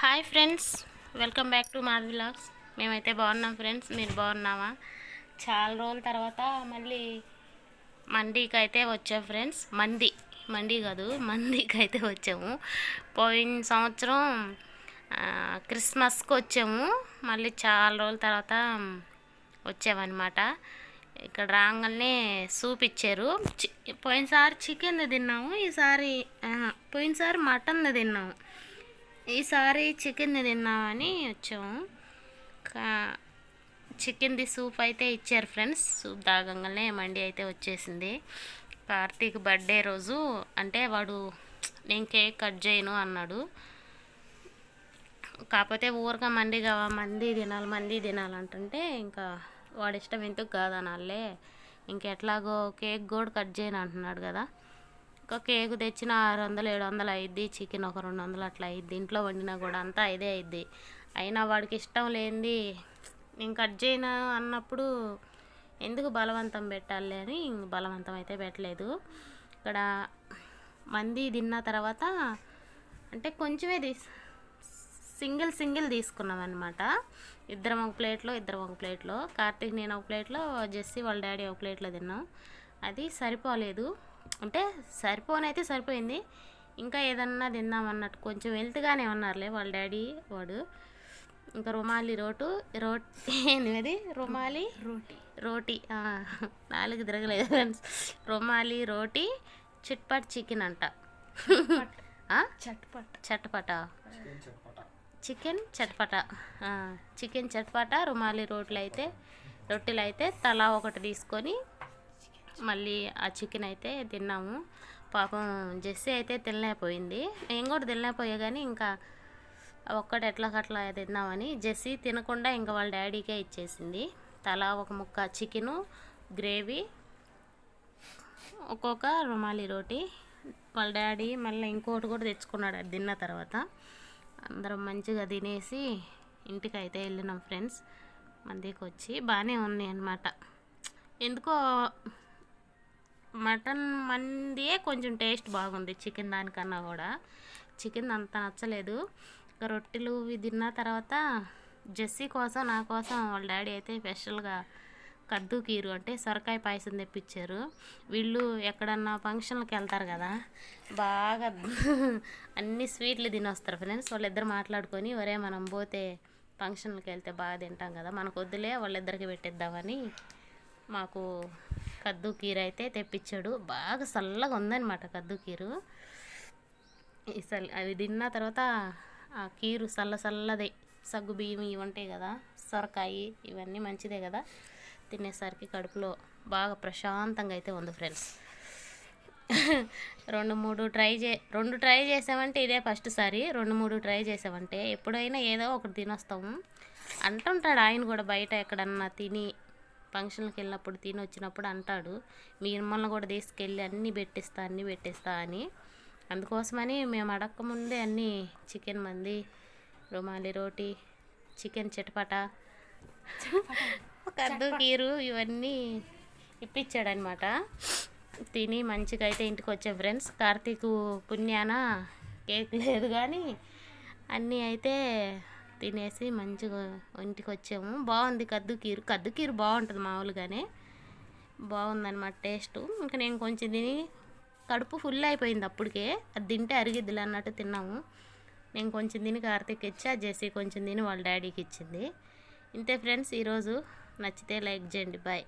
Hi friends welcome back to Madhavi vlogs. మేమైతే బాగున్నాం friends మీరు బాగున్నామా చాలా రోజుల తర్వాత మళ్ళీ మండీకి అయితే వచ్చాం ఫ్రెండ్స్. మంది మండీ కాదు మందికి అయితే వచ్చాము. పోయిన సంవత్సరం క్రిస్మస్కి వచ్చాము. మళ్ళీ చాలా రోజుల తర్వాత వచ్చామన్నమాట. ఇక్కడ రాగానే సూప్ ఇచ్చారు. పోయినసారి చికెన్ తిన్నాము ఈసారి పోయినసారి మటన్ తిన్నాము. ఈసారి చికెన్ తిన్నామని వచ్చాము. చికెన్ది సూప్ అయితే ఇచ్చారు ఫ్రెండ్స్. సూప్ తాగంగానే మండి అయితే వచ్చేసింది. కార్తీక్ బర్త్డే రోజు అంటే వాడు నేను కేక్ కట్ చేయను అన్నాడు. కాకపోతే ఊరగా మండి కావా మంది తినాలి మంది తినాలంటుంటే ఇంకా వాడి ఇష్టం ఎందుకు కాదనాలే. ఇంకెట్లాగో కేక్ కూడా కట్ చేయను అంటున్నాడు కదా. ఒక కేక్ తెచ్చిన ఆరు వందలు ఏడు వందలు అయిద్ది చికెన్ ఒక రెండు వందలు అట్లా అయిద్ది. ఇంట్లో వండినా కూడా అంతా ఇదే అయిద్ది. అయినా వాడికి ఇష్టం లేనిది నేను కట్ చేయను అన్నప్పుడు ఎందుకు బలవంతం పెట్టాలి అని బలవంతం అయితే పెట్టలేదు. ఇక్కడ మంది తిన్న తర్వాత అంటే కొంచెమే తీసు సింగిల్ సింగిల్ తీసుకున్నాం అనమాట ఇద్దరం ఒక ప్లేట్లో ఇద్దరం ఒక ప్లేట్లో. కార్తీక్ నేను ఒక ప్లేట్లో జెస్సీ వాళ్ళ డాడీ ఒక ప్లేట్లో తిన్నాం. అది సరిపోలేదు. అంటే సరిపోనైతే సరిపోయింది. ఇంకా ఏదన్నా తిందాం అన్నట్టు కొంచెం వెళ్తుగానే ఉన్నారులే వాళ్ళ డాడీ వాడు. ఇంకా రుమాలి రోటు రోటీ ఏంది? రుమాలి? రోటీ. రోటీ. ఆ, నాలుగు తిరగలేదు ఫ్రెండ్స్. రుమాలి రోటీ చిట్పట్ చికెన్ అంట? చట్పట్. చట్పట. చికెన్ చట్పట. చికెన్ చట్పట రుమాలి రోట్లు అయితే రొట్టెలు అయితే తలా ఒకటి తీసుకొని మళ్ళీ ఆ చికెన్ అయితే తిన్నాము. పాపం జెస్సీ అయితే తినలేకపోయింది. నేను కూడా తినలేకపోయా కానీ ఇంకా ఒక్కటి ఎట్లా కట్లా తిన్నామని జెస్సీ తినకుండా ఇంకా వాళ్ళ డాడీకే ఇచ్చేసింది. తలా ఒక ముక్క చికెను గ్రేవీ ఒక్కొక్క రుమాలి రోటీ వాళ్ళ డాడీ మళ్ళీ ఇంకోటి కూడా తెచ్చుకున్నాడు అది తిన్న తర్వాత. అందరం మంచిగా తినేసి ఇంటికి అయితే వెళ్ళినాం ఫ్రెండ్స్. మందికి వచ్చి బాగానే ఉన్నాయి అనమాట ఎందుకో మటన్ మందియే కొంచెం టేస్ట్ బాగుంది చికెన్ దానికన్నా కూడా. చికెన్ అంత నచ్చలేదు. రొట్టెలు ఇవి తిన్న తర్వాత జెస్సీ కోసం నా కోసం వాళ్ళ డాడీ అయితే స్పెషల్గా కద్దు కీరు అంటే సొరకాయ పాయసం తెప్పించారు. వీళ్ళు ఎక్కడన్నా ఫంక్షన్లకు వెళ్తారు కదా బాగా అన్ని స్వీట్లు తినొస్తారు ఫ్రెండ్స్. వాళ్ళిద్దరు మాట్లాడుకొని ఒరే మనం పోతే ఫంక్షన్లకు వెళ్తే బాగా తింటాం కదా మనకు వద్దులే వాళ్ళిద్దరికి పెట్టేద్దామని మాకు కద్దు కీర అయితే తెప్పించాడు. బాగా చల్లగా ఉందన్నమాట కద్దు కీరు. ఈ అవి తిన్న తర్వాత ఆ కీరు చల్ల చల్లదే. సగ్గు బియ్యం ఇవి ఉంటాయి కదా సొరకాయి ఇవన్నీ మంచిదే కదా. తినేసరికి కడుపులో బాగా ప్రశాంతంగా అయితే ఉంది ఫ్రెండ్స్. రెండు మూడు ట్రై చే రెండు ట్రై చేసామంటే ఇదే ఫస్ట్ సారి. రెండు మూడు ట్రై చేసామంటే ఎప్పుడైనా ఏదో ఒకటి తినొస్తాము అంటుంటాడు ఆయన కూడా బయట ఎక్కడన్నా తిని ఫంక్షన్కి వెళ్ళినప్పుడు తిని వచ్చినప్పుడు అంటాడు మీ మిమ్మల్ని కూడా తీసుకెళ్ళి అన్నీ పెట్టిస్తా అన్నీ పెట్టిస్తా అని. అందుకోసమని మేము అడక్క ముందే అన్నీ చికెన్ మంది రుమాలి రోటీ చికెన్ చిటపట కద్దు కీరు ఇవన్నీ ఇప్పించాడనమాట తిని మంచిగా అయితే ఇంటికి వచ్చాం ఫ్రెండ్స్. కార్తీక్ పుణ్యాన కేక్ లేదు కానీ అన్నీ అయితే తినేసి మంచిగా ఇంటికి వచ్చాము బాగుంది కద్దు కీరు. కద్దు కీరు బాగుంటుంది మామూలుగానే. బాగుందన్నమాట టేస్ట్. ఇంకా నేను కొంచెం తిని కడుపు ఫుల్ అయిపోయింది అప్పటికే. అది తింటే అరిగిద్దులు అన్నట్టు తిన్నాము. నేను కొంచెం తిని కార్తీక్ ఇచ్చి ఆ జెస్సీ కొంచెం తిని వాళ్ళ డాడీకి ఇచ్చింది. ఇంతే ఫ్రెండ్స్ ఈరోజు నచ్చితే లైక్ చేయండి. బాయ్.